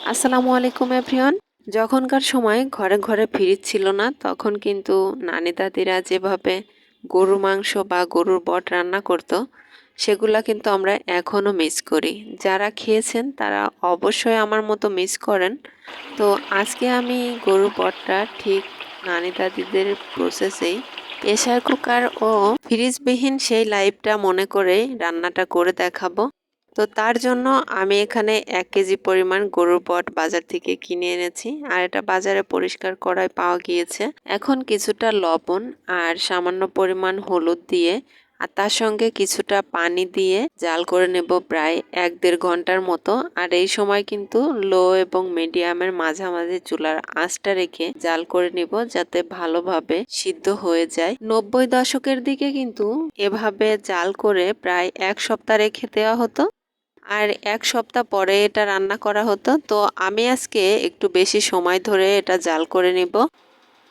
আসসালামু আলাইকুম, এভরিওয়ান। যখনকার সময় ঘরে ঘরে ফ্রিজ ছিল না, তখন কিন্তু নানি দাদিরা যেভাবে গরুর মাংস বা গরুর বট রান্না করতো, সেগুলা কিন্তু আমরা এখনও মিস করি। যারা খেয়েছেন, তারা অবশ্যই আমার মতো মিস করেন। তো আজকে আমি গরুর বটটা ঠিক নানি দাদিদের প্রসেসেই প্রেশার কুকার ও ফ্রিজবিহীন সেই লাইফটা মনে করেই রান্নাটা করে দেখাবো। তো তার জন্য আমি এখানে এক কেজি পরিমাণ গরুর পট বাজার থেকে কিনে এনেছি, আর এটা বাজারে পরিষ্কার করায় পাওয়া গিয়েছে। এখন কিছুটা লবণ আর সামান্য পরিমাণ হলুদ দিয়ে, আর তার সঙ্গে কিছুটা পানি দিয়ে জাল করে নেব প্রায় এক দেড় ঘণ্টার মতো। আর এই সময় কিন্তু লো এবং মিডিয়ামের মাঝামাঝি চুলার আঁচটা রেখে জাল করে নিব যাতে ভালোভাবে সিদ্ধ হয়ে যায়। নব্বই দশকের দিকে কিন্তু এভাবে জাল করে প্রায় এক সপ্তাহ রেখে দেওয়া হতো। আর এক সপ্তাহ পরে এটা রান্না করা হতো। তো আমি আজকে একটু বেশি সময় ধরে এটা জাল করে নিব।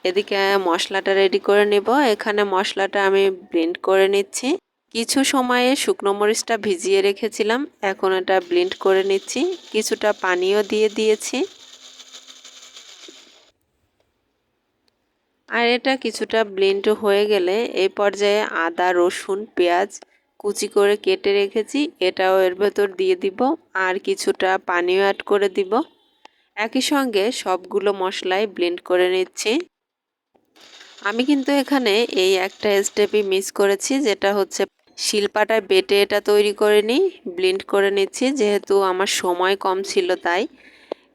এদিকে মশলাটা রেডি করে নিব। এখানে মশলাটা আমি ব্লেন্ড করে নিচ্ছি। কিছু সময়ে শুকনো মরিচটা ভিজিয়ে রেখেছিলাম। এখন এটা ব্লেন্ড করে নিচ্ছি। কিছুটা পানিও দিয়ে দিয়েছি। আর এটা কিছুটা ব্লেন্ড হয়ে গেলে এই পর্যায়ে আদা, রসুন, পেঁয়াজ কুচি করে কেটে রেখেছি, এটাও এর ভেতর দিয়ে দিব, আর কিছুটা পানিও অ্যাড করে দিব। একই সঙ্গে সবগুলো মশলাই ব্লেন্ড করে নিচ্ছি। আমি কিন্তু এখানে এই একটা স্টেপই মিস করেছি, যেটা হচ্ছে শিলপাটায় বেটে এটা তৈরি করে নিই ব্লেন্ড করে নিচ্ছি, যেহেতু আমার সময় কম ছিল তাই।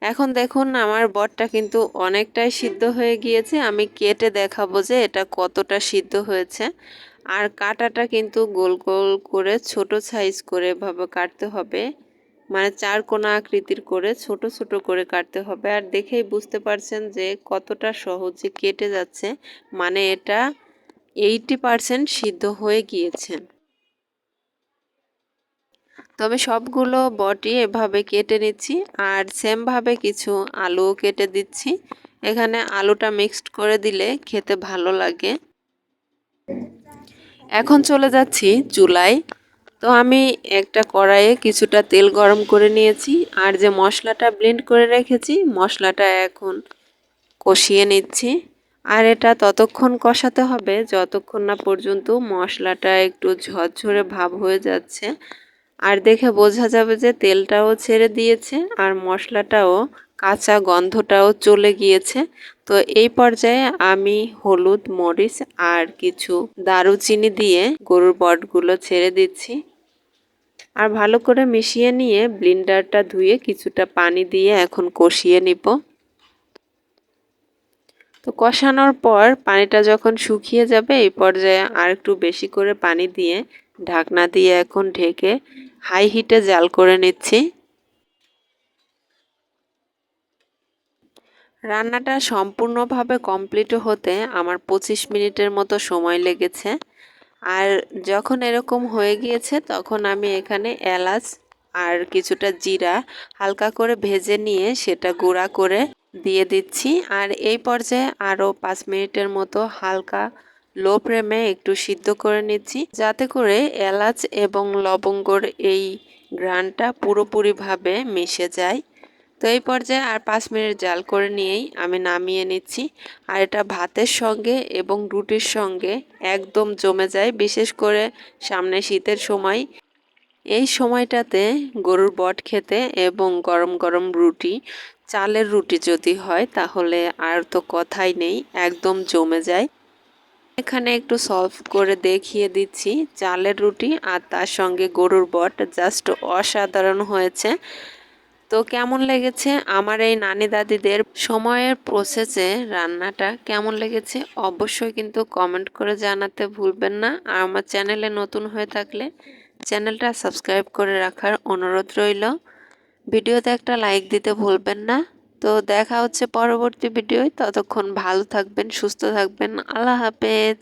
এখন দেখুন, আমার বটটা কিন্তু অনেকটাই সিদ্ধ হয়ে গিয়েছে। আমি কেটে দেখাবো যে এটা কতটা সিদ্ধ হয়েছে। আর কাটাটা কিন্তু গোল গোল করে, ছোট সাইজ করে এভাবে কাটতে হবে। মানে চার কোনা আকৃতির করে ছোট ছোট করে কাটতে হবে। আর দেখেই বুঝতে পারছেন যে কতটা সহজে কেটে যাচ্ছে। মানে এটা এইটি পারসেন্ট সিদ্ধ হয়ে গিয়েছে। তবে সবগুলো বটি এভাবে কেটে নিচ্ছি আর সেমভাবে কিছু আলুও কেটে দিচ্ছি। এখানে আলুটা মিক্সড করে দিলে খেতে ভালো লাগে। এখন চলে যাচ্ছি চুলায়। তো আমি একটা কড়াইয়ে কিছুটা তেল গরম করে নিয়েছি আর যে মশলাটা ব্লেন্ড করে রেখেছি মশলাটা এখন কষিয়ে নিচ্ছি। আর এটা ততক্ষণ কষাতে হবে, যতক্ষণ না পর্যন্ত মশলাটা একটু ঝরঝরে ভাব হয়ে যাচ্ছে। আর দেখে বোঝা যাবে যে তেলটাও ছেড়ে দিয়েছে আর মশলাটাও কাঁচা গন্ধটাও চলে গিয়েছে। তো এই পর্যায়ে আমি হলুদ, মরিচ আর কিছু দারুচিনি দিয়ে গরুর বটগুলো ছেড়ে দিচ্ছি। আর ভালো করে মিশিয়ে নিয়ে ব্লিন্ডারটা ধুয়ে কিছুটা পানি দিয়ে এখন কষিয়ে নিব। তো কষানোর পর পানিটা যখন শুকিয়ে যাবে, এই পর্যায়ে আর একটু বেশি করে পানি দিয়ে ঢাকনা দিয়ে এখন ঢেকে হাই হিটে জাল করে নিচ্ছি। রান্নাটা সম্পূর্ণভাবে কমপ্লিট হতে আমার পঁচিশ মিনিটের মতো সময় লেগেছে। আর যখন এরকম হয়ে গিয়েছে, তখন আমি এখানে এলাচ আর কিছুটা জিরা হালকা করে ভেজে নিয়ে সেটা গুঁড়া করে দিয়ে দিচ্ছি। আর এই পর্যায়ে আরও পাঁচ মিনিটের মতো হালকা লো ফ্লেমে একটু সিদ্ধ করে নিচ্ছি। যাতে করে এলাচ এবং লবঙ্গর এই ঘ্রাণটা পুরোপুরিভাবে মিশে যায়। তো এই পর্যায়ে আর পাঁচ মিনিট জাল করে নিয়েই আমি নামিয়ে নিচ্ছি। আর এটা ভাতের সঙ্গে এবং রুটির সঙ্গে একদম জমে যায়, বিশেষ করে সামনে শীতের সময়। এই সময়টাতে গরুর বট খেতে এবং গরম গরম রুটি, চালের রুটি যদি হয়, তাহলে আর তো কথাই নেই, একদম জমে যায়। এখানে একটু সলভ করে দেখিয়ে দিচ্ছি। চালের রুটি আর তার সঙ্গে গরুর বট জাস্ট অসাধারণ হয়েছে। তো কেমন লেগেছে আমার এই নানি দাদিদের সময়ের প্রসেসে রান্নাটা কেমন লেগেছে অবশ্যই কিন্তু কমেন্ট করে জানাতে ভুলবেন না। আর আমার চ্যানেলে নতুন হয়ে থাকলে চ্যানেলটা সাবস্ক্রাইব করে রাখার অনুরোধ রইল। ভিডিওতে একটা লাইক দিতে ভুলবেন না। তো দেখা হচ্ছে পরবর্তী ভিডিওয়। ততক্ষণ ভালো থাকবেন সুস্থ থাকবেন। আল্লাহ হাফেজ।